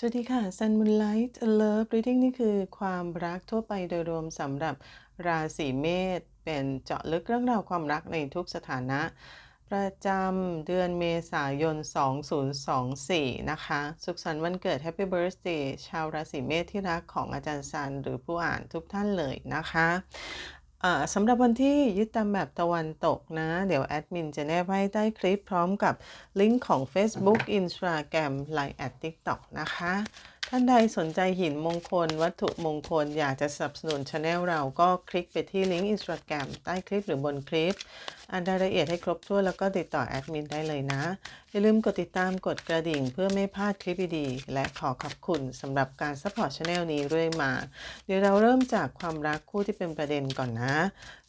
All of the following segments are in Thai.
สวัสดีค่ะ Sun Moonlight Love Reading นี่คือความรักทั่วไปโดยรวมสำหรับราศีเมษเป็นเจาะลึกเรื่องราวความรักในทุกสถานะ ประจำเดือนเมษายน 2024 นะคะ สุขสันต์วันเกิด Happy Birthday ชาวราศีเมษที่รักของอาจารย์ซันหรือผู้อ่านทุกท่านเลยนะคะ สำหรับวันที่ยึดตามแบบตะวันตกนะ เดี๋ยวแอดมินจะแนบไว้ใต้คลิปพร้อมกับลิงก์ของ Facebook Instagram Line แอด TikTok นะคะ ท่านใดสนใจหินมงคล วัตถุมงคล อยากจะสนับสนุนช anel เราก็คลิกไปที่ลิงก์ Instagram ใต้คลิปหรือบนคลิป อ่านรายละเอียดให้ครบถ้วนแล้วก็ติดต่อแอดมินได้เลยนะ อย่าลืมกดติดตามกดกระดิ่งเพื่อไม่พลาดคลิปดีๆและขอขอบคุณสำหรับการซัพพอร์ตช anel นี้เรื่อยมา เดี๋ยวเราเริ่มจากความรักคู่ที่เป็นประเด็นก่อนนะ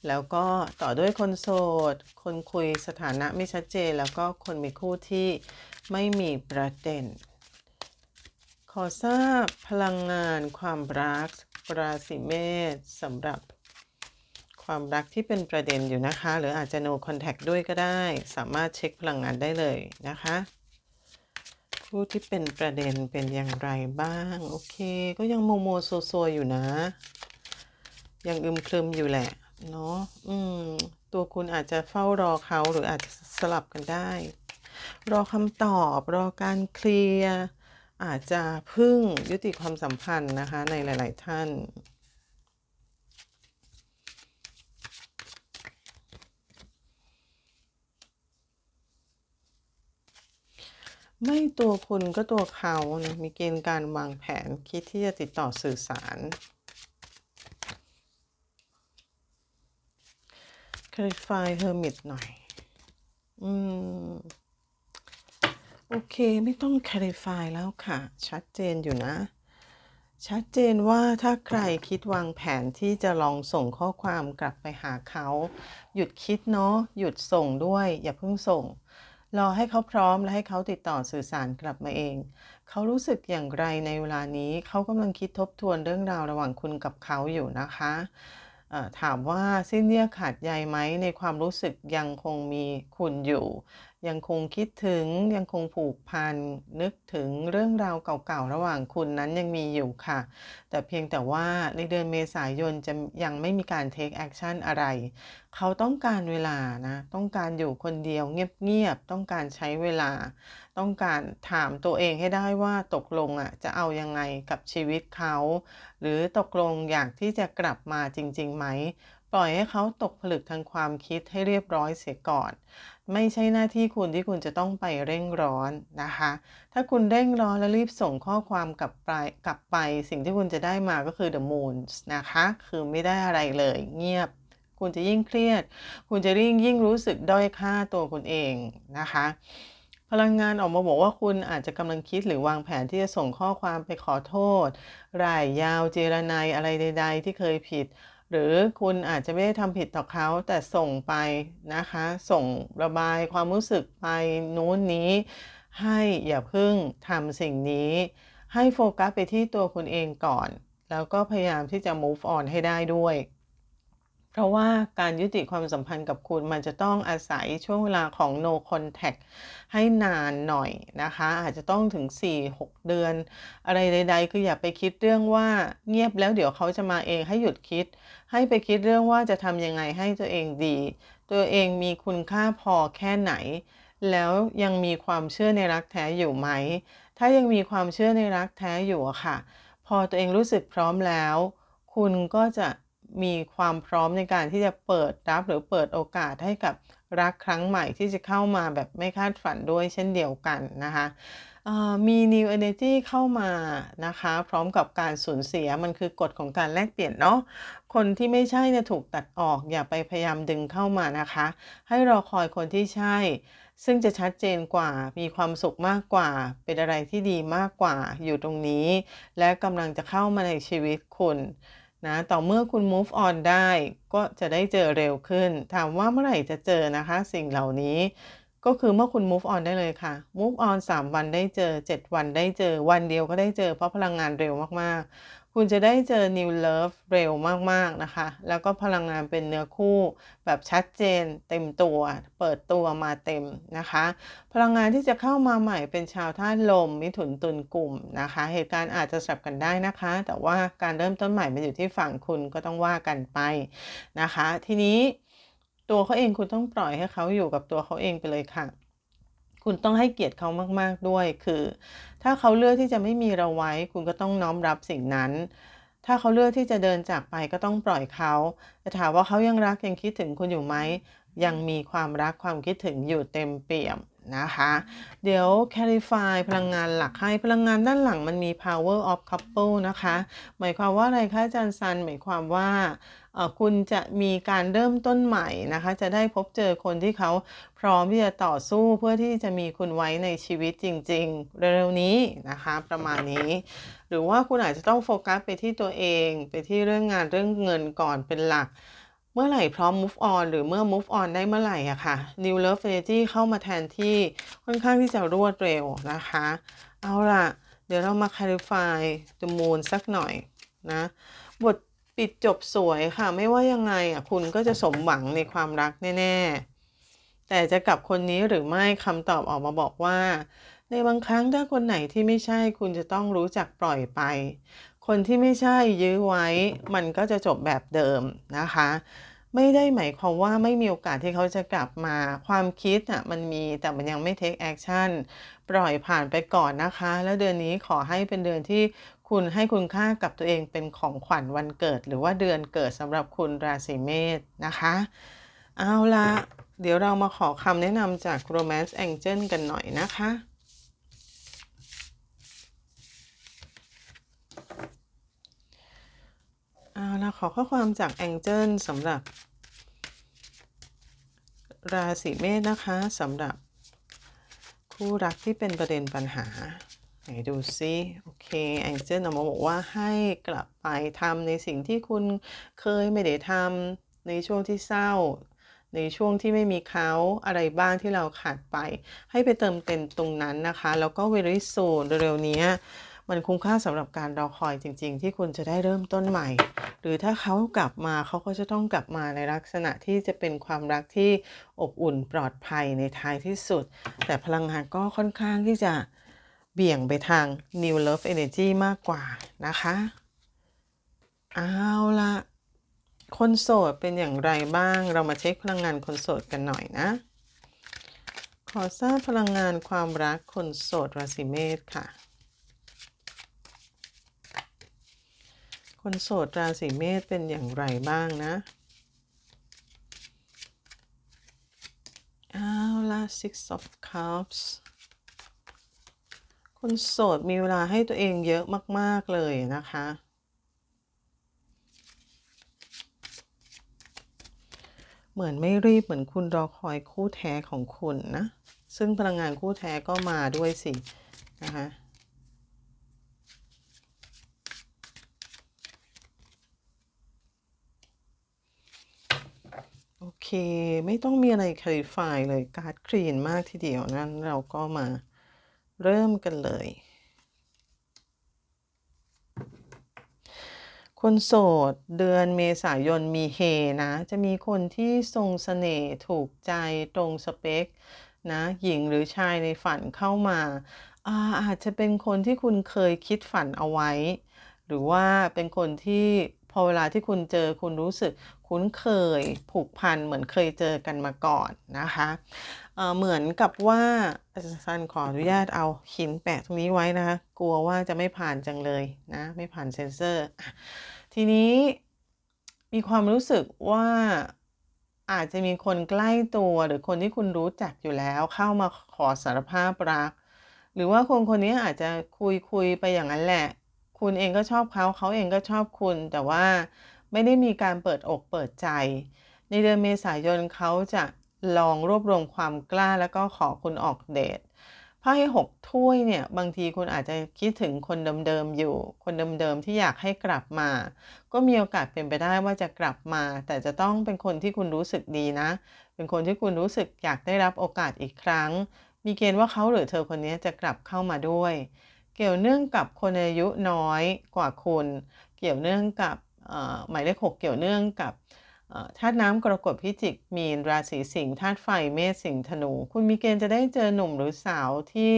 แล้วก็ต่อด้วยคนโสด คนคุยสถานะไม่ชัดเจน แล้วก็คนมีคู่ที่ไม่มีประเด็น ขอทราบพลังงานความรักราศีเมษสำหรับความรักที่เป็นประเด็นอยู่นะคะ หรืออาจจะ no contact ด้วยก็ได้ สามารถเช็คพลังงานได้เลยนะคะคู่ที่เป็นประเด็นเป็นอย่างไรบ้าง โอเค ก็ยังโมโมโซโซอยู่นะ ยังอึมครึมอยู่แหละ เนาะอืม ตัวคุณอาจจะเฝ้ารอเขาหรืออาจจะสลับกันได้ รอคำตอบ รอการเคลียร์ อาจจะพึ่งยุติความสัมพันธ์นะคะในหลาย ๆ ท่าน ไม่ตัวคุณก็ตัวเขานะมีเกณฑ์การวางแผนคิดที่จะติดต่อสื่อสาร clarify hermit หน่อย อืม โอเคไม่ต้อง clarify แล้วค่ะ ชัดเจนอยู่นะ ชัดเจนว่าถ้าใครคิดวางแผนที่จะลองส่งข้อความกลับไปหาเขา หยุดคิดเนาะหยุดส่งด้วย อย่าเพิ่งส่ง รอให้เขาพร้อมและให้เขาติดต่อสื่อสารกลับมาเอง เขารู้สึกอย่างไรในเวลานี้เขากำลังคิดทบทวนเรื่องราวระหว่างคุณกับเขาอยู่นะคะถามว่าสิ้นเยื่อขาดใยไหมในความรู้สึกยังคงมีคุณอยู่ยังคงคิดถึงยังคงผูกพันนึกถึงเรื่องราวเก่าๆ ระหว่างคุณนั้นยังมีอยู่ค่ะ แต่เพียงแต่ว่าในเดือนเมษายนจะยังไม่มีการ take action อะไร เขาต้องการเวลานะ ต้องการอยู่คนเดียวเงียบๆ ต้องการใช้เวลา ต้องการถามตัวเองให้ได้ว่าตกลงอะจะเอายังไงกับชีวิตเขา หรือตกลงอยากที่จะกลับมาจริงๆไหม ปล่อยให้เขาตกผลึกทางความคิดให้เรียบร้อยเสียก่อน ไม่ใช่หน้าที่คุณที่คุณจะต้องไปเร่งร้อนนะคะ ถ้าคุณเร่งร้อนแล้วรีบส่งข้อความกลับไปกลับไป สิ่งที่คุณจะได้มาก็คือ the moon นะคะ คือไม่ได้อะไรเลยเงียบ คุณจะยิ่งเครียด คุณจะยิ่งยิ่งรู้สึกด้อยค่าตัวคุณเองนะคะพลังงานออกมาบอกว่าคุณอาจจะกำลังคิดหรือวางแผนที่จะส่งข้อความไปขอโทษ รายยาวเจรนายอะไรใด ๆ ที่เคยผิด หรือคุณอาจจะไม่ได้ทำผิดต่อเขาแต่ส่งไปนะคะ ส่งระบายความรู้สึกไปนู้นนี้ ให้อย่าเพิ่งทำสิ่งนี้ ให้โฟกัสไปที่ตัวคุณเองก่อน แล้วก็พยายามที่จะ move on ให้ได้ด้วย เพราะว่าการยุติความสัมพันธ์กับคุณมันจะต้องอาศัยช่วงเวลาของ no contact ให้นานหน่อยนะคะ อาจจะต้องถึง 4-6 เดือน อะไรใด ๆ คืออย่าไปคิดเรื่องว่าเงียบแล้วเดี๋ยวเขาจะมาเองให้หยุดคิด ให้ไปคิดเรื่องว่าจะทำยังไงให้ตัวเองดี ตัวเองมีคุณค่าพอแค่ไหน แล้วยังมีความเชื่อในรักแท้อยู่ไหม ถ้ายังมีความเชื่อในรักแท้อยู่อะค่ะ พอตัวเองรู้สึกพร้อมแล้ว คุณก็จะ มีความพร้อมในการที่จะเปิดรับหรือเปิดโอกาสให้กับรักครั้งใหม่ที่จะเข้ามาแบบไม่คาดฝันด้วยเช่นเดียวกันนะคะมี new energy เข้ามานะคะ พร้อมกับการสูญเสียมันคือกฎของการแลกเปลี่ยนเนาะคนที่ไม่ใช่เนี่ยถูกตัดออกอย่าไปพยายามดึงเข้ามานะคะ ให้รอคอยคนที่ใช่ ซึ่งจะชัดเจนกว่ามีความสุขมากกว่า เป็นอะไรที่ดีมากกว่าอยู่ตรงนี้ และกำลังจะเข้ามาในชีวิตคุณ นะต่อเมื่อคุณ move on ได้ก็จะได้เจอเร็วขึ้น ถามว่าเมื่อไหร่จะเจอนะคะ สิ่งเหล่านี้ก็คือเมื่อคุณ move on ได้เลยค่ะ move on 3 วันได้เจอ 7 วันได้เจอ วันเดียวก็ได้เจอเพราะพลังงานเร็วมากๆ คุณจะได้เจอ New Love เร็วมากๆนะคะ แล้วก็พลังงานเป็นเนื้อคู่แบบชัดเจนเต็มตัว เปิดตัวมาเต็มนะคะ พลังงานที่จะเข้ามาใหม่เป็นชาวธาตุลม มิถุนตุลกลุ่มนะคะ เหตุการณ์อาจจะสลับกันได้นะคะ แต่ว่าการเริ่มต้นใหม่มันอยู่ที่ฝั่งคุณก็ต้องว่ากันไปนะคะ ทีนี้ตัวเขาเองคุณต้องปล่อยให้เขาอยู่กับตัวเขาเองไปเลยค่ะ คุณต้องให้เกียรติเขามาก ๆด้วย คือ ถ้าเขาเลือกที่จะไม่มีเราไว้ คุณก็ต้องน้อมรับสิ่งนั้น ถ้าเขาเลือกที่จะเดินจากไปก็ต้องปล่อยเขาแต่ถามว่าเขายังรักยังคิดถึงคุณอยู่ไหมยังมีความรักความคิดถึงอยู่เต็มเปี่ยมนะคะ เดี๋ยว clarify พลังงานหลักให้พลังงานด้านหลังมันมี power of couple นะคะ หมายความว่าอะไรคะอาจารย์ซัน หมายความว่า คุณจะมีการเริ่มต้นใหม่นะคะ จะได้พบเจอคนที่เขาพร้อมที่จะต่อสู้เพื่อที่จะมีคุณไว้ในชีวิตจริง ๆ เร็วๆนี้นะคะประมาณนี้ หรือว่าคุณอาจจะต้องโฟกัสไปที่ตัวเอง ไปที่เรื่องงานเรื่องเงินก่อนเป็นหลักเมื่อไหร่พร้อม move on หรือเมื่อ move on ได้เมื่อไหร่อะค่ะ new love energy เข้ามาแทนที่ค่อนข้างที่จะรวดเร็วนะคะ เอาล่ะ เดี๋ยวเรามา clarify the moon สักหน่อยนะ บท ปิดจบสวยค่ะ ไม่ว่ายังไงอะคุณก็จะสมหวังในความรักแน่ ๆ แต่จะกับคนนี้หรือไม่คำตอบออกมาบอกว่า ในบางครั้งถ้าคนไหนที่ไม่ใช่คุณจะต้องรู้จักปล่อยไป คนที่ไม่ใช่ยื้อไว้ มันก็จะจบแบบเดิมนะคะ ไม่ได้หมายความว่าไม่มีโอกาสที่เขาจะกลับมา ความคิดอะมันมีแต่มันยังไม่ take action ปล่อยผ่านไปก่อนนะคะ แล้วเดือนนี้ขอให้เป็นเดือนที่คุณให้คุณค่ากับตัวเองเป็นของขวัญวันเกิด หรือว่าเดือนเกิดสำหรับคุณราศีเมษนะคะ เอาละเดี๋ยวเรามาขอคำแนะนำจาก Romance Angel กันหน่อยนะคะ เอาละขอข้อความจาก Angel สำหรับ ราศีเมษนะคะสำหรับ คู่รักที่เป็นประเด็นปัญหาไหนดูซิโอเคแองเจิลออกมาบอกว่าให้กลับไปทำในสิ่งที่คุณเคยไม่ได้ทำในช่วงที่เศร้า ในช่วงที่ไม่มีเขาอะไรบ้างที่เราขาดไป ให้ไปเติมเต็มตรงนั้นนะคะ แล้วก็ very soon เร็วๆนี้ มันคุ้มค่าสำหรับการรอคอยจริง ๆ ที่คุณจะได้เริ่มต้นใหม่ หรือถ้าเขากลับมาเขาก็จะต้องกลับมาในลักษณะที่จะเป็นความรักที่อบอุ่นปลอดภัยในท้ายที่สุด แต่พลังงานก็ค่อนข้างที่จะเบี่ยงไปทาง New Love Energy มากกว่านะคะเอาละคนโสดเป็นอย่างไรบ้าง เรามาเช็คพลังงานคนโสดกันหน่อยนะ ขอทราบพลังงานความรักคนโสดราศีเมษค่ะ คนโสดราศีเมษเป็นอย่างไรบ้างนะเอาละ Six of Cups คนโสดมีเวลาให้ตัวเองเยอะมาก ๆ เลยนะคะ เหมือนไม่รีบเหมือนคุณรอคอยคู่แท้ของคุณนะ ซึ่งพลังงานคู่แท้ก็มาด้วยสินะคะ โอเค ไม่ต้องมีอะไรคลิฟายเลยการ์ดคลีนมากทีเดียวนั้นเราก็มาเริ่มกันเลย คนโสดเดือนเมษายนมีเฮนะ จะมีคนที่ทรงสเสน่ห์ถูกใจตรงสเปคนะหญิงหรือชายในฝันเข้ามาอาอาจจะเป็นคนที่คุณเคยคิดฝันเอาไว้ หรือว่าเป็นคนที่พอเวลาที่คุณเจอคุณรู้สึก คุ้นเคยผูกพันเหมือนเคยเจอกันมาก่อนนะคะเหมือนกับว่าอาจารย์ซันขออนุญาตเอาหินแปะตรงนี้ไว้นะคะ กลัวว่าจะไม่ผ่านจังเลยนะไม่ผ่านเซนเซอร์ ทีนี้มีความรู้สึกว่าอาจจะมีคนใกล้ตัวหรือคนที่คุณรู้จักอยู่แล้วเข้ามาขอสารภาพรัก หรือว่าคนคนนี้อาจจะคุยคุยไปอย่างนั้นแหละ คุณเองก็ชอบเขาเขาเองก็ชอบคุณ แต่ว่า ไม่ได้มีการเปิดอกเปิดใจ ในเดือนเมษายนเขาจะลองรวบรวมความกล้าแล้วก็ขอคุณออกเดทไพ่หกถ้วยเนี่ยบางทีคุณอาจจะคิดถึงคนเดิมๆอยู่ คนเดิมๆที่อยากให้กลับมา ก็มีโอกาสเป็นไปได้ว่าจะกลับมา แต่จะต้องเป็นคนที่คุณรู้สึกดีนะ เป็นคนที่คุณรู้สึกอยากได้รับโอกาสอีกครั้ง มีเกณฑ์ว่าเขาหรือเธอคนนี้จะกลับเข้ามาด้วย เกี่ยวเนื่องกับคนอายุน้อยกว่าคุณ เกี่ยวเนื่องกับ หมายเลขหกเกี่ยวเนื่องกับธาตุน้ำกรกฎพิจิกมีนราศีสิงห์ธาตุไฟเมษสิงห์ธนู คุณมีเกณฑ์จะได้เจอหนุ่มหรือสาวที่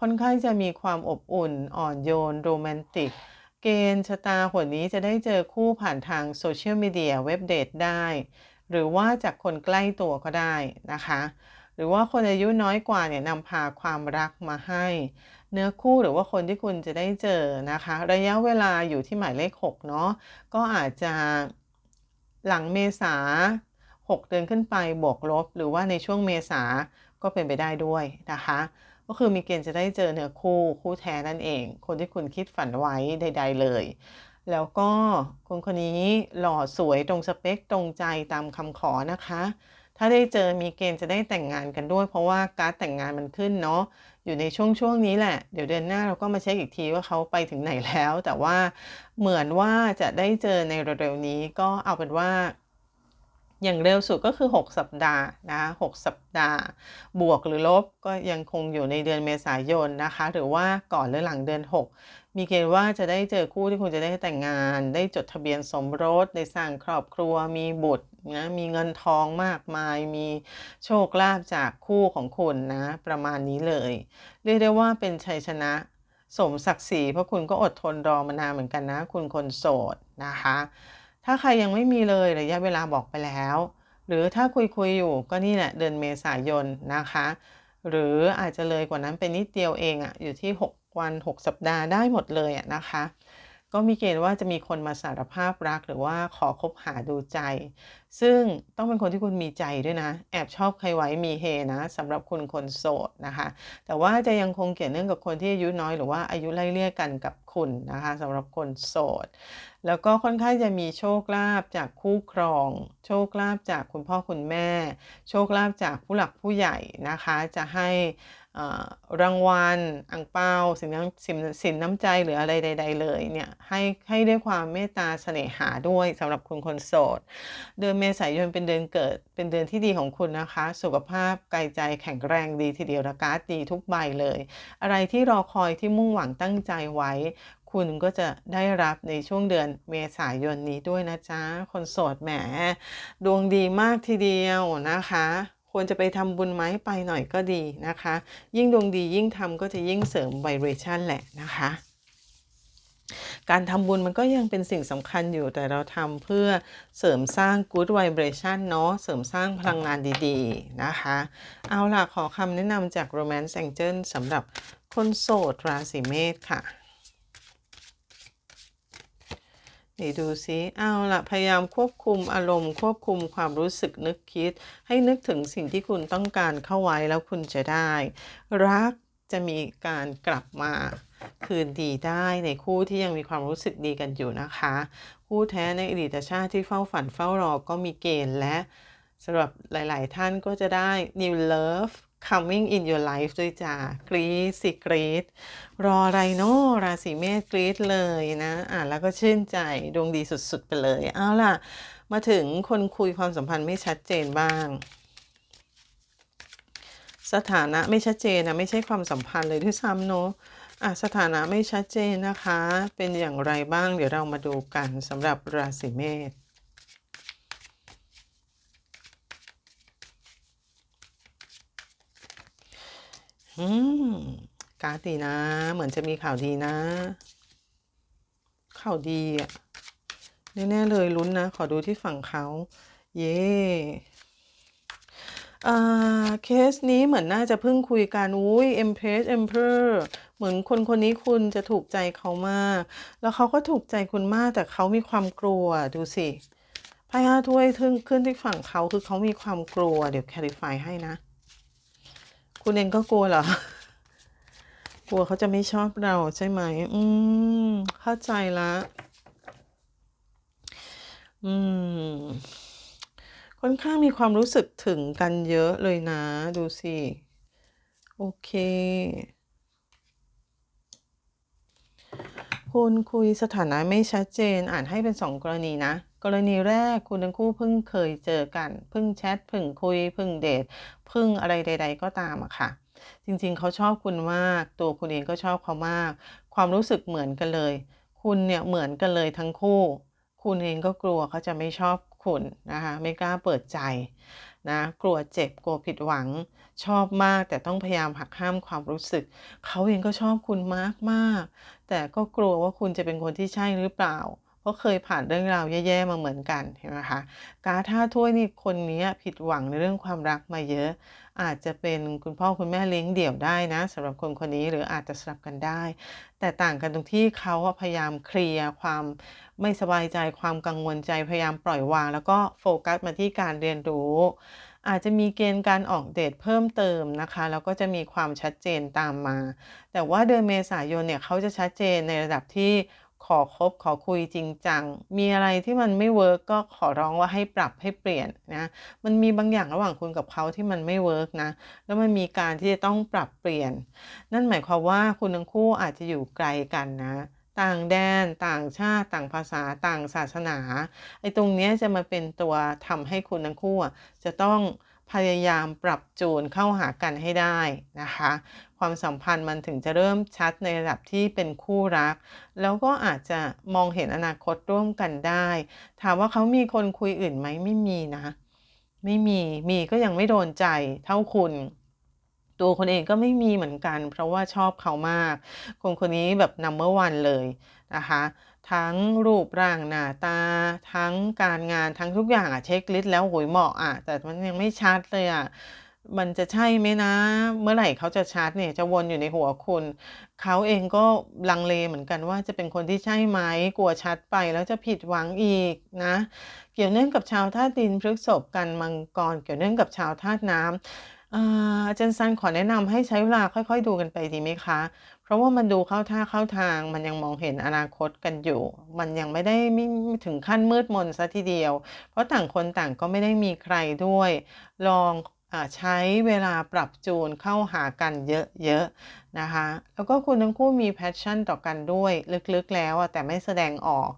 ค่อนข้างจะมีความอบอุ่น อ่อนโยน โรแมนติก เกณฑ์ชะตาหัวนี้จะได้เจอคู่ผ่านทางโซเชียลมีเดียเว็บเดทได้ หรือว่าจากคนใกล้ตัวก็ได้นะคะ หรือว่าคนอายุน้อยกว่าเนี่ยนำพาความรักมาให้ เนื้อคู่หรือว่าคนที่คุณจะได้เจอนะคะ ระยะเวลาอยู่ที่หมายเลข 6 เนาะก็อาจจะหลังเมษา 6 เดือนขึ้นไปบวกลบ หรือว่าในช่วงเมษาก็เป็นไปได้ด้วยนะคะ ก็คือมีเกณฑ์จะได้เจอเนื้อคู่คู่แท้นั่นเอง คนที่คุณคิดฝันไว้ใด ๆ เลย แล้วก็คนคนนี้หล่อสวยตรงสเปคตรงใจตามคำขอนะคะ ถ้าได้เจอมีเกณฑ์จะได้แต่งงานกันด้วย เพราะว่าการดแต่งงานมันขึ้นเนาะอยู่ในช่วงช่วงนี้แหละ เดี๋ยวเดือนหน้าเราก็มาเช็คอีกทีว่าเขาไปถึงไหนแล้ว แต่ว่าเหมือนว่าจะได้เจอในเร็วๆนี้ก็เอาเป็นว่าอย่างเร็วสุดก็คือ 6 สัปดาห์นะ6สัปดาห์ บวกหรือลบก็ยังคงอยู่ในเดือนเมษายนนะคะ หรือว่าก่อนหรือหลังเดือน 6 มีเกณฑ์ว่าจะได้เจอคู่ที่คุณจะได้แต่งงาน ได้จดทะเบียนสมรส ได้สร้างครอบครัว มีบุตร นะมีเงินทองมากมายมีโชคลาภจากคู่ของคุณนะประมาณนี้เลย เรียกได้ว่าเป็นชัยชนะสมศักดิ์ศรีเพราะคุณก็อดทนรอมานานเหมือนกันนะ คุณคนโสดนะคะ ถ้าใครยังไม่มีเลยระยะเวลาบอกไปแล้ว หรือถ้าคุยคุยอยู่ก็นี่แหละเดือนเมษายนนะคะ หรืออาจจะเลยกว่านั้นเป็นนิดเดียวเองอะอยู่ที่ 6 วัน 6 สัปดาห์ได้หมดเลยอะนะคะ ก็มีเกณฑ์ว่าจะมีคนมาสารภาพรักหรือว่าขอคบหาดูใจ ซึ่งต้องเป็นคนที่คุณมีใจด้วยนะ แอบชอบใครไว้มีเฮนะสำหรับคุณคนโสดนะคะ แต่ว่าจะยังคงเกี่ยวเนื่องกับคนที่อายุน้อยหรือว่าอายุไล่เลี่ยกันกับคุณนะคะสำหรับคนโสด แล้วก็ค่อนข้างจะมีโชคลาภจากคู่ครอง โชคลาภจากคุณพ่อคุณแม่ โชคลาภจากผู้หลักผู้ใหญ่นะคะ จะให้ รางวัลอังเปาสินน้ำสินสินน้ำใจหรืออะไรใด ๆ เลยเนี่ยให้ให้ด้วยความเมตตาเสน่หาด้วยสำหรับคุณคนโสด เดือนเมษายนเป็นเดือนเกิด เป็นเดือนที่ดีของคุณนะคะ สุขภาพกายใจแข็งแรงดีทีเดียวและการ์ดดีทุกใบเลย อะไรที่รอคอยที่มุ่งหวังตั้งใจไว้ คุณก็จะได้รับในช่วงเดือนเมษายนนี้ด้วยนะจ๊ะคนโสดแหมดวงดีมากทีเดียวนะคะ ควรจะไปทำบุญไหมไปหน่อยก็ดีนะคะ ยิ่งดวงดียิ่งทำก็จะยิ่งเสริมไวเบรชันแหละนะคะการทำบุญมันก็ยังเป็นสิ่งสำคัญอยู่แต่เราทำเพื่อเสริมสร้าง good vibration เนาะเสริมสร้างพลังงานดีๆนะคะ เอาล่ะขอคำแนะนำจาก Romance Angel สำหรับคนโสดราศีเมษค่ะ นี่ดูซิเอาละพยายามควบคุมอารมณ์ ควบคุมความรู้สึกนึกคิด ให้นึกถึงสิ่งที่คุณต้องการเข้าไว้แล้วคุณจะได้ รักจะมีการกลับมาคืนดีได้ในคู่ที่ยังมีความรู้สึกดีกันอยู่นะคะ คู่แท้ในอดีตชาติที่เฝ้าฝันเฝ้ารอก็มีเกณฑ์และสำหรับหลาย ๆ ท่านก็จะได้ new love coming in your life ด้วยจ้ากรีดสิกรีดรออะไรเนาะราศีเมษกรีดเลยนะอ่าแล้วก็ชื่นใจดวงดีสุดๆ ไปเลย เอาล่ะ มาถึงคนคุยความสัมพันธ์ไม่ชัดเจนบ้าง สถานะไม่ชัดเจนนะไม่ใช่ความสัมพันธ์เลยด้วยซ้ำเนาะอะสถานะไม่ชัดเจนนะคะ เป็นอย่างไรบ้างเดี๋ยวเรามาดูกันสำหรับราศีเมษ อืมการ์ดดีนะ เหมือนจะมีข่าวดีนะ ข่าวดีอะแน่ๆเลยลุ้นนะ ขอดูที่ฝั่งเขา เย่อ่าเคสนี้เหมือนน่าจะเพิ่งคุยกันอุ้ย Empress Emperor เหมือนคนคนนี้คุณจะถูกใจเขามาก แล้วเขาก็ถูกใจคุณมาก แต่เขามีความกลัวดูสิไพ่ห้าถ้วยทึ่งขึ้นที่ฝั่งเขาคือเขามีความกลัว เดี๋ยว clarify ให้นะ คุณเองก็กลัวเหรอ กลัวเขาจะไม่ชอบเราใช่ไหม อืม เข้าใจละ อืม ค่อนข้างมีความรู้สึกถึงกันเยอะเลยนะ ดูสิ โอเค คุณคุยสถานะไม่ชัดเจน อ่านให้เป็นสองกรณีนะ กรณีแรกคุณทั้งคู่เพิ่งเคยเจอกัน เพิ่งแชทเพิ่งคุยเพิ่งเดทเพิ่งอะไรใด ๆ ก็ตามอะค่ะ จริงๆ เขาชอบคุณมาก ตัวคุณเองก็ชอบเขามาก ความรู้สึกเหมือนกันเลย คุณเนี่ยเหมือนกันเลยทั้งคู่ คุณเองก็กลัวเขาจะไม่ชอบคุณนะคะไม่กล้าเปิดใจนะกลัวเจ็บกลัวผิดหวังชอบมาก แต่ต้องพยายามหักห้ามความรู้สึก เขาเองก็ชอบคุณมากๆแต่ก็กลัวว่าคุณจะเป็นคนที่ใช่หรือเปล่า เพราเคยผ่านเรื่องราวแย่ๆมาเหมือนกันเห็นไหมคะการ์ดห้าถ้วยนี่คนนี้ผิดหวังในเรื่องความรักมาเยอะ อาจจะเป็นคุณพ่อคุณแม่เลี้ยงเดี่ยวได้นะสำหรับคนคนนี้หรืออาจจะสลับกันได้ แต่ต่างกันตรงที่เขาพยายามเคลียร์ความไม่สบายใจความกังวลใจพยายามปล่อยวาง แล้วก็โฟกัสมาที่การเรียนรู้อาจจะมีเกณฑ์การออกเดทเพิ่มเติมนะคะ แล้วก็จะมีความชัดเจนตามมา แต่ว่าเดือนเมษายนเนี่ยเขาจะชัดเจนในระดับที่ ขอคบขอคุยจริงจัง มีอะไรที่มันไม่เวิร์กก็ขอร้องว่าให้ปรับให้เปลี่ยนนะ มันมีบางอย่างระหว่างคุณกับเขาที่มันไม่เวิร์กนะ แล้วมันมีการที่จะต้องปรับเปลี่ยน นั่นหมายความว่าคุณทั้งคู่อาจจะอยู่ไกลกันนะ ต่างแดน ต่างชาติ ต่างภาษา ต่างศาสนา ไอ้ตรงนี้จะมาเป็นตัวทำให้คุณทั้งคู่จะต้องพยายามปรับจูนเข้าหากันให้ได้นะคะ ความสัมพันธ์มันถึงจะเริ่มชัดในระดับที่เป็นคู่รัก แล้วก็อาจจะมองเห็นอนาคตร่วมกันได้ ถามว่าเขามีคนคุยอื่นไหมไม่มีนะ ไม่มีมีก็ยังไม่โดนใจเท่าคุณตัวคนเองก็ไม่มีเหมือนกัน เพราะว่าชอบเขามาก คนคนนี้แบบ number one เลยนะคะทั้งรูปร่างหน้าตา ทั้งการงานทั้งทุกอย่างอะเช็คลิสต์แล้วโอ้โฮเหมาะอะแต่มันยังไม่ชัดเลยอะ มันจะใช่ไหมนะ เมื่อไหร่เขาจะชัดเนี่ยจะวนอยู่ในหัวคุณ เขาเองก็ลังเลเหมือนกันว่าจะเป็นคนที่ใช่ไหมกลัวชัดไปแล้วจะผิดหวังอีกนะ เกี่ยวเนื่องกับชาวธาตุดินพฤษภกันมังกรเกี่ยวเนื่องกับชาวธาตุน้ำอาอาจารย์ซันขอแนะนำให้ใช้เวลาค่อยๆ ดูกันไปดีไหมคะ เพราะว่ามันดูเข้าท่าเข้าทาง มันยังมองเห็นอนาคตกันอยู่ มันยังไม่ได้ไม่ถึงขั้นมืดมนเสียทีเดียว เพราะต่างคนต่างก็ไม่ได้มีใครด้วย ลอง ใช้เวลาปรับจูนเข้าหากันเยอะๆนะคะ แล้วก็คุณทั้งคู่มี passion ต่อกันด้วยลึกๆแล้วแต่ไม่แสดงออก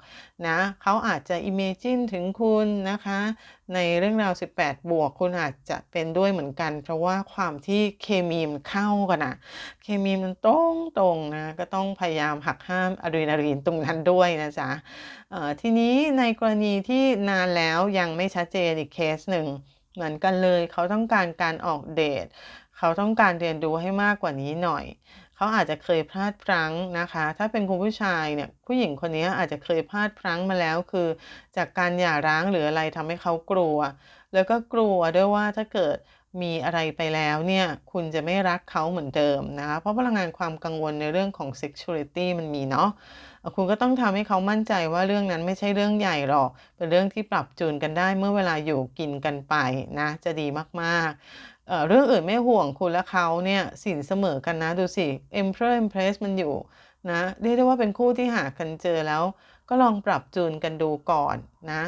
นะเขาอาจจะ imagine ถึงคุณนะคะ ในเรื่องราว 18 บวกคุณอาจจะเป็นด้วยเหมือนกัน เพราะว่าความที่เคมีมันเข้ากันน่ะเคมีมันตรงๆนะก็ต้องพยายามหักห้ามอะดรีนาลีนตรงนั้นด้วยนะจ๊ะทีนี้ในกรณีที่นานแล้วยังไม่ชัดเจนอีกเคสหนึ่ง เหมือนกันเลย เขาต้องการการออกเดตเขาต้องการเรียนรู้ให้มากกว่านี้หน่อย เขาอาจจะเคยพลาดพลั้งนะคะ ถ้าเป็นคุณผู้ชายเนี่ยผู้หญิงคนนี้อาจจะเคยพลาดพลั้งมาแล้วคือ จากการหย่าร้างหรืออะไรทำให้เขากลัว แล้วก็กลัวด้วยว่าถ้าเกิด มีอะไรไปแล้วเนี่ยคุณจะไม่รักเขาเหมือนเดิมนะคะเพราะพลังงานความกังวลในเรื่องของ sexuality มันมีเนาะคุณก็ต้องทำให้เขามั่นใจว่าเรื่องนั้นไม่ใช่เรื่องใหญ่หรอก เป็นเรื่องที่ปรับจูนกันได้เมื่อเวลาอยู่กินกันไปนะจะดีมากๆเอ่อเรื่องอื่นไม่ห่วงคุณและเขาเนี่ยสินเสมอกันนะดูสิ Emperor Empress มันอยู่นะเรียกได้ว่าเป็นคู่ที่หากันเจอแล้ว ก็ลองปรับจูนกันดูก่อนนะ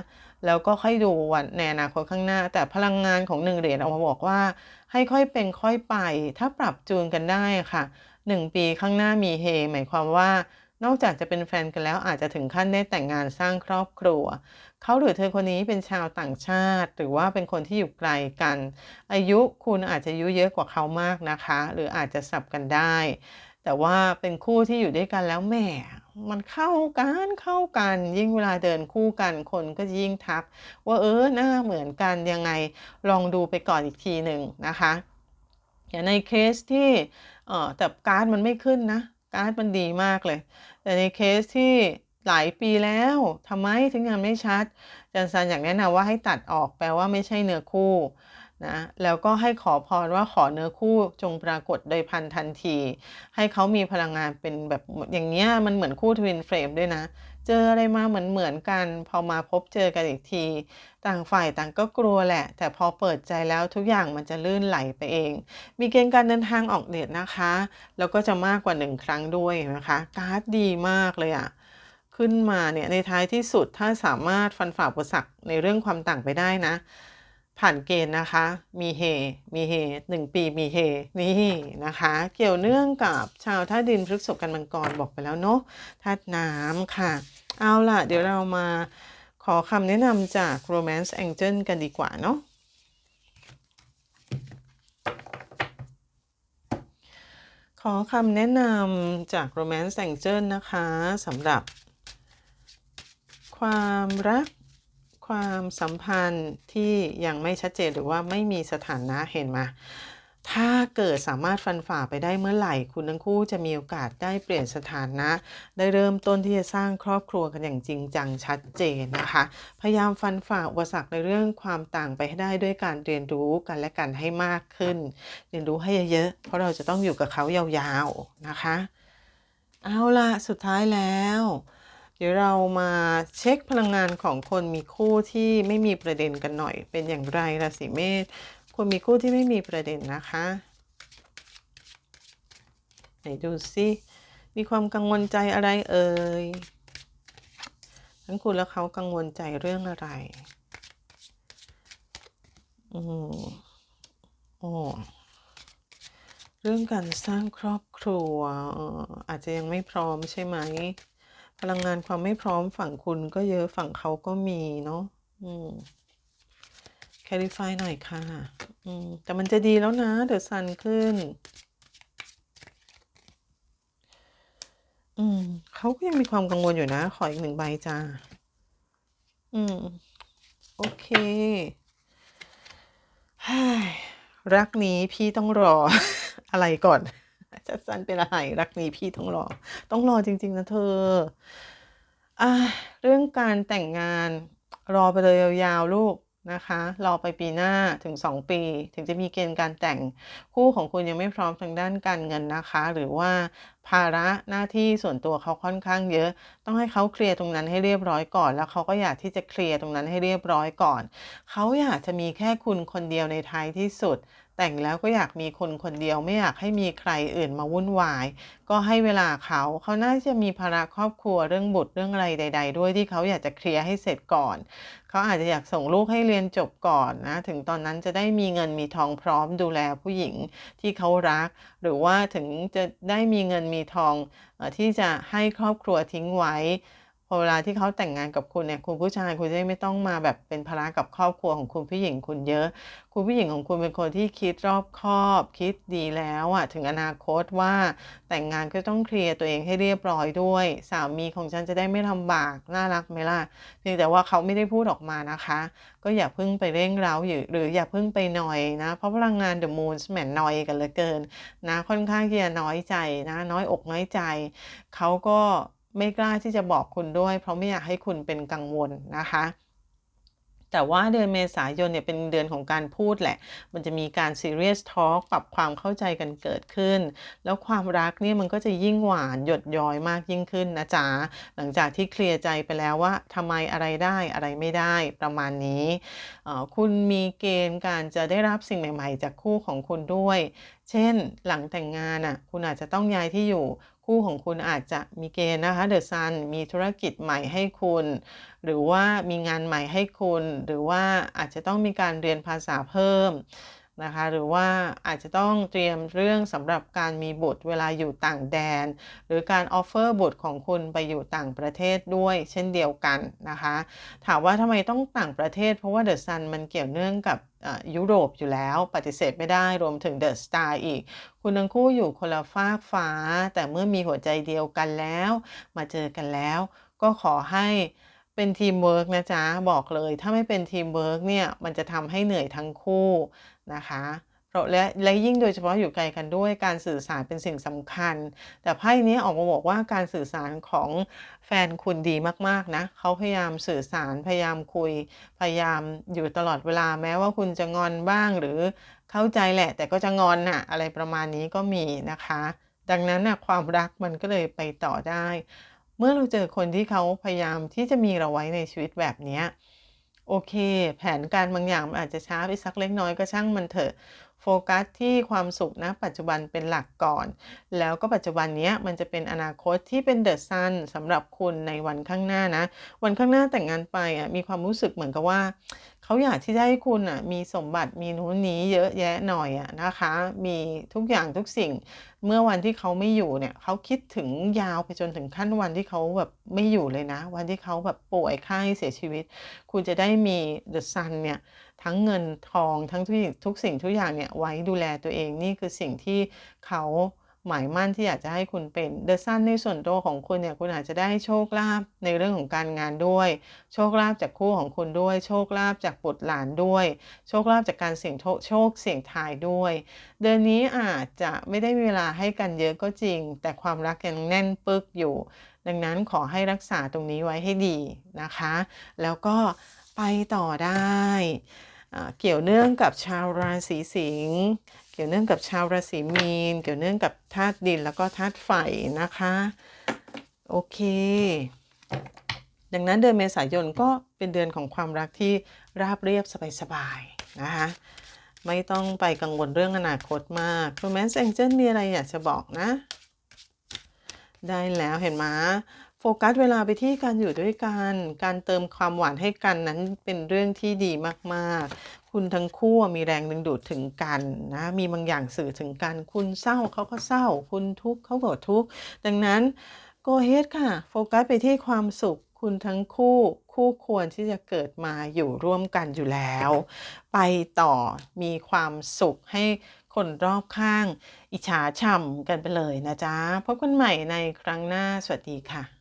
แล้วก็ค่อยดูวันในอนาคตข้างหน้า แต่พลังงานของ1เหรียญออกมาบอกว่า ให้ค่อยเป็นค่อยไป ถ้าปรับจูนกันได้อะค่ะ1ปีข้างหน้ามีเฮหมายความว่า นอกจากจะเป็นแฟนกันแล้วอาจจะถึงขั้นได้แต่งงานสร้างครอบครัว เขาหรือเธอคนนี้เป็นชาวต่างชาติ หรือว่าเป็นคนที่อยู่ไกลกัน อายุคุณอาจจะอายุเยอะกว่าเขามากนะคะ หรืออาจจะสับกันได้ แต่ว่าเป็นคู่ที่อยู่ด้วยกันแล้วแหม มันเข้ากันเข้ากัน ยิ่งเวลาเดินคู่กันคนก็ยิ่งทัก ว่าเออหน้าเหมือนกันยังไงลองดูไปก่อนอีกทีหนึ่งนะคะแต่างในเคสที่เออแต่การ์ดมันไม่ขึ้นนะการ์ดมันดีมากเลย แต่ในเคสที่หลายปีแล้วทำไมถึงยังไม่ชัดจารย์ซันอยากแนะนำว่าให้ตัดออกแปลว่าไม่ใช่เนื้อคู่ นะแล้วก็ให้ขอพรว่าขอเนื้อคู่จงปรากฏโดยพันทันที ให้เขามีพลังงานเป็นแบบอย่างเงี้ยมันเหมือนคู่ Twin Flame ด้วยนะ เจออะไรมาเหมือนๆกัน พอมาพบเจอกันอีกที ต่างฝ่ายต่างก็กลัวแหละ แต่พอเปิดใจแล้วทุกอย่างมันจะลื่นไหลไปเอง มีเกณฑ์การเดินทางออกเดตนะคะ แล้วก็จะมากกว่า1ครั้งด้วยนะคะการ์ดดีมากเลยอะขึ้นมาเนี่ยในท้ายที่สุดถ้าสามารถฟันฝ่าอุปสรรคในเรื่องความต่างไปได้นะ ผ่านเกณฑ์นะคะ มีเฮ มีเฮ1ปีมีเฮ นี่นะคะ เกี่ยวเนื่องกับชาวธาดินพฤกษกันมังกรบอกไปแล้วเนาะธาตุน้ำค่ะ เอาล่ะ เดี๋ยวเรามาขอคำแนะนำจาก Romance Angel กันดีกว่าเนาะขอคำแนะนำจาก Romance Angel นะคะสำหรับความรัก ความสัมพันธ์ที่ยังไม่ชัดเจนหรือว่าไม่มีสถานะเห็นไหมถ้าเกิดสามารถฟันฝ่าไปได้เมื่อไหร่ คุณทั้งคู่จะมีโอกาสได้เปลี่ยนสถานะ ได้เริ่มต้นที่จะสร้างครอบครัวกันอย่างจริงจังชัดเจนนะคะ พยายามฟันฝ่าอุปสรรคในเรื่องความต่างไปให้ได้ด้วยการเรียนรู้กันและกันให้มากขึ้น เรียนรู้ให้เยอะๆเพราะเราจะต้องอยู่กับเขายาวๆนะคะ เอาละสุดท้ายแล้ว เดี๋ยวเรามาเช็คพลังงานของคนมีคู่ที่ไม่มีประเด็นกันหน่อย เป็นอย่างไรราศีเมษคนมีคู่ที่ไม่มีประเด็นนะคะไหนดูซิมีความกังวลใจอะไรเอ่ยทั้งคุณและเขากังวลใจเรื่องอะไรอืมโอ้เรื่องการสร้างครอบครัวอาจจะยังไม่พร้อมใช่ไหม พลังงานความไม่พร้อมฝั่งคุณก็เยอะฝั่งเขาก็มีเนาะอืมแคลิฟายหน่อยค่ะ อืม แต่มันจะดีแล้วนะ เดอะซันขึ้น อืม เขาก็ยังมีความกังวลอยู่นะ ขออีกหนึ่งใบจ้า อืม โอเคฮรักนี้พี่ต้องรออะไรก่อน จัดสันเป็นอะไรรักนี้พี่ต้องรอ ต้องรอจริง ๆ นะเธออเรื่องการแต่งงานรอไปเลยยาวๆลูกนะคะรอไปปีหน้าถึง 2 ปี ถึงจะมีเกณฑ์การแต่งคู่ของคุณยังไม่พร้อมทางด้านการเงินนะคะ หรือว่าภาระหน้าที่ส่วนตัวเขาค่อนข้างเยอะ ต้องให้เขาเคลียร์ตรงนั้นให้เรียบร้อยก่อน แล้วเขาก็อยากที่จะเคลียร์ตรงนั้นให้เรียบร้อยก่อน เขาอยากจะมีแค่คุณคนเดียวในท้ายที่สุด แต่งแล้วก็อยากมีคนคนเดียวไม่อยากให้มีใครอื่นมาวุ่นวาย ก็ให้เวลาเขาเขาน่าจะมีภาระครอบครัวเรื่องบุตรเรื่องอะไรใด ๆ ด้วยที่เขาอยากจะเคลียร์ให้เสร็จก่อน เขาอาจจะอยากส่งลูกให้เรียนจบก่อนนะ ถึงตอนนั้นจะได้มีเงินมีทองพร้อมดูแลผู้หญิงที่เขารัก หรือว่าถึงจะได้มีเงินมีทองที่จะให้ครอบครัวทิ้งไว้ พอเวลาที่เขาแต่งงานกับคุณเนี่ยคุณผู้ชายคุณจะไม่ต้องมาแบบเป็นภาระกับครอบครัวของคุณผู้หญิงคุณเยอะ คุณผู้หญิงของคุณเป็นคนที่คิดรอบคอบ คิดดีแล้วอะถึงอนาคตว่าแต่งงานก็ต้องเคลียร์ตัวเองให้เรียบร้อยด้วย สามีของฉันจะได้ไม่ลำบากน่ารักไหมล่ะเพียงแต่ว่าเขาไม่ได้พูดออกมานะคะ ก็อย่าเพิ่งไปเร่งเร้าอยู่หรืออย่าเพิ่งไปหน่อยนะ เพราะพลังงานเดอะมูนแหมนอยกันเหลือเกินนะค่อนข้างที่จะน้อยใจนะน้อยอกน้อยใจ เขาก็ ไม่กล้าที่จะบอกคุณด้วย เพราะไม่อยากให้คุณเป็นกังวลนะคะแต่ว่าเดือนเมษายนเนี่ยเป็นเดือนของการพูดแหละ มันจะมีการ serious talk ปรับความเข้าใจกันเกิดขึ้น แล้วความรักเนี่ยมันก็จะยิ่งหวานหยดย้อยมากยิ่งขึ้นนะจ๊ะ หลังจากที่เคลียร์ใจไปแล้วว่าทำไมอะไรได้อะไรไม่ได้ประมาณนี้ คุณมีเกณฑ์การจะได้รับสิ่งใหม่ ๆ จากคู่ของคุณด้วย เช่น หลังแต่งงานอะ คุณอาจจะต้องย้ายที่อยู่ คู่ของคุณอาจจะมีเกณฑ์นะคะเดอะซันมีธุรกิจใหม่ให้คุณ หรือว่ามีงานใหม่ให้คุณ หรือว่าอาจจะต้องมีการเรียนภาษาเพิ่มนะคะหรือว่าอาจจะต้องเตรียมเรื่องสำหรับการมีบุตรเวลาอยู่ต่างแดน หรือการออฟเฟอร์บุตรของคุณไปอยู่ต่างประเทศด้วย เช่นเดียวกันนะคะ ถามว่าทำไมต้องต่างประเทศ เพราะว่าเดอะซันมันเกี่ยวเนื่องกับ ยุโรปอยู่แล้วปฏิเสธไม่ได้รวมถึงเดอะสตาร์อีก คุณทั้งคู่อยู่คนละฟากฟ้า แต่เมื่อมีหัวใจเดียวกันแล้ว มาเจอกันแล้ว ก็ขอให้เป็นทีมเวิร์กนะจ๊ะ บอกเลย ถ้าไม่เป็นทีมเวิร์กเนี่ย มันจะทำให้เหนื่อยทั้งคู่นะคะ และและยิ่งโดยเฉพาะอยู่ไกลกันด้วยการสื่อสารเป็นสิ่งสำคัญ แต่ไพ่นี้ออกมาบอกว่าการสื่อสารของแฟนคุณดีมากๆนะเขาพยายามสื่อสารพยายามคุย พยายามอยู่ตลอดเวลาแม้ว่าคุณจะงอนบ้างหรือเข้าใจแหละ แต่ก็จะงอนน่ะอะไรประมาณนี้ก็มีนะคะ ดังนั้นนะความรักมันก็เลยไปต่อได้ เมื่อเราเจอคนที่เขาพยายามที่จะมีเราไว้ในชีวิตแบบนี้โอเค แผนการบางอย่างมันอาจจะช้าไปสักเล็กน้อยก็ช่างมันเถอะ ฟกัสที่ความสุขณปัจจุบันเป็นหลักก่อน แล้วก็ปัจจุบันนี้มันจะเป็นอนาคตที่เป็นเดอะซันสำหรับคุณในวันข้างหน้านะ วันข้างหน้าแต่งงานไปอะมีความรู้สึกเหมือนกับว่าเขาอยากที่จะให้คุณอะมีสมบัติมีนู้นนี้เยอะแยะหน่อยอะนะคะ มีทุกอย่างทุกสิ่ง เมื่อวันที่เขาไม่อยู่เนี่ยเขาคิดถึงยาวไปจนถึงขั้นวันที่เขาแบบไม่อยู่เลยนะ วันที่เขาแบบป่วยไข้เสียชีวิต คุณจะได้มีเดอะซันเนี่ย ทั้งเงินทองทั้งทุกสิ่งทุกสิ่งทุกอย่างเนี่ยไว้ดูแลตัวเองนี่คือสิ่งที่เขาหมายมั่นที่อยากจะให้คุณเป็นเดอะซันในส่วนตัวของคุณเนี่ยคุณอาจจะได้โชคลาภในเรื่องของการงานด้วย โชคลาภจากคู่ของคุณด้วย โชคลาภจากบุตรหลานด้วย โชคลาภจากการเสี่ยงโชคเสี่ยงทายด้วย เดือนนี้อาจจะไม่ได้มีเวลาให้กันเยอะก็จริง แต่ความรักยังแน่นปึกอยู่ ดังนั้นขอให้รักษาตรงนี้ไว้ให้ดีนะคะ แล้วก็ ไปต่อได้เกี่ยวเนื่องกับชาวราศีสิงห์เกี่ยวเนื่องกับชาวราศีมีน เกี่ยวเนื่องกับธาตุดินแล้วก็ธาตุไฟนะคะโอเคดังนั้นเดือนเมษายนก็เป็นเดือนของความรักที่ราบเรียบสบายๆนะคะไม่ต้องไปกังวลเรื่องอนาคตมาก Romance Angel มีอะไรอยากจะบอกนะ ได้แล้วเห็นไหม โฟกัสเวลาไปที่การอยู่ด้วยกัน การเติมความหวานให้กันนั้นเป็นเรื่องที่ดีมาก ๆ คุณทั้งคู่มีแรงดึงดูดถึงกันนะ มีบางอย่างสื่อถึงกัน คุณเศร้าเขาก็เศร้า คุณทุกข์เขาก็ทุกข์ ดังนั้น go ahead ค่ะ โฟกัสไปที่ความสุข คุณทั้งคู่คู่ควรที่จะเกิดมาอยู่ร่วมกันอยู่แล้ว ไปต่อมีความสุขให้คนรอบข้าง อิจฉาช่ำกันไปเลยนะจ๊ะ พบกันใหม่ในครั้งหน้า สวัสดีค่ะ